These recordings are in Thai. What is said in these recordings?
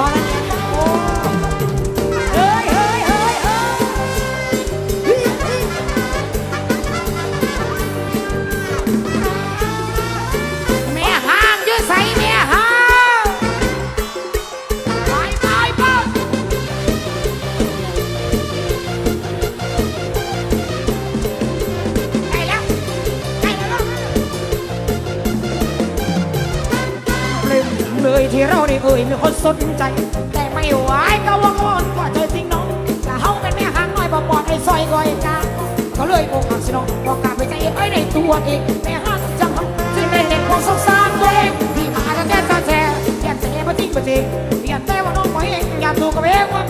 Wanna ที่เราได้เอ่ยมีคนสนใจ แต่ไม่ไหวก็ว่างอนกว่าใจจริงน้องแต่เฮาเป็นแม่หางน้อยบ่ปอดไอ้ซอยก้อยกาก็เลยโกหักสิน้องบอกกลับไปใจเอ้ยในตัวเองแม่หางจังจึงได้เห็นความสงสารตัวเองที่มาแล้วแก้ตาแช่แก้แต่แก้มาจริงมาจริงเปลี่ยนแต่ว่าน้องบ่เองอยากดูกับเองว่า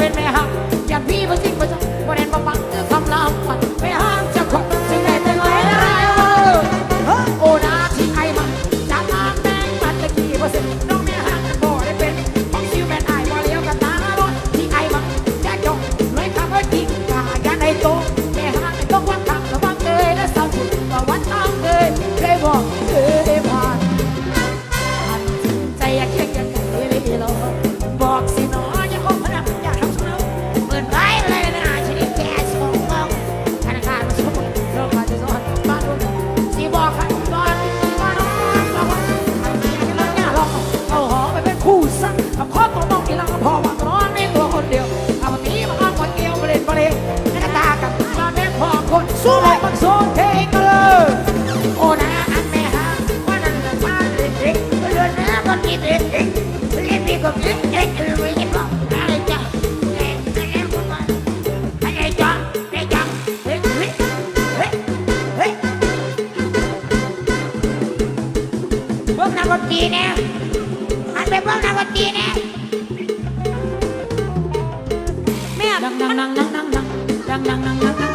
nang nang nang nang nang nang nang nang nang nang.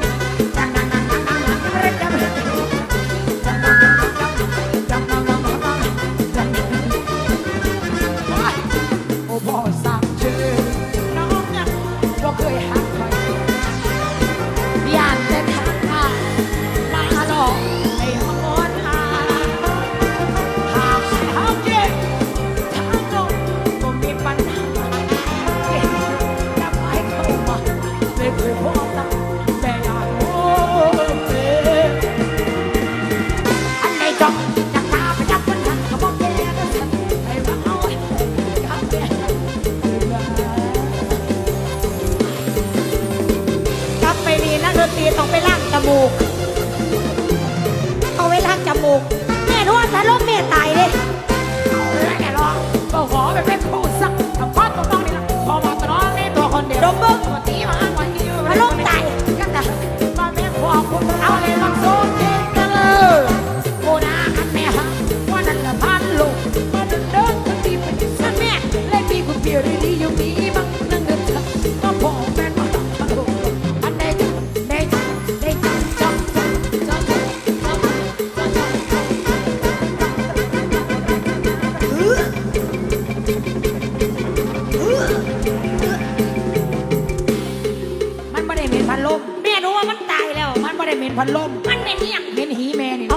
นตรีต้องไปล้างจมูก เอาไว้ล้างจมูก แม่นวดสะลบแม่ตายเลย มันไม่ได้เหม็นพันลมแม่รู้ว่ามันตายแล้ว มันไม่ได้เหม็นพันลมมันเป็นเนี่ยเหม็นหีแม่นี่เ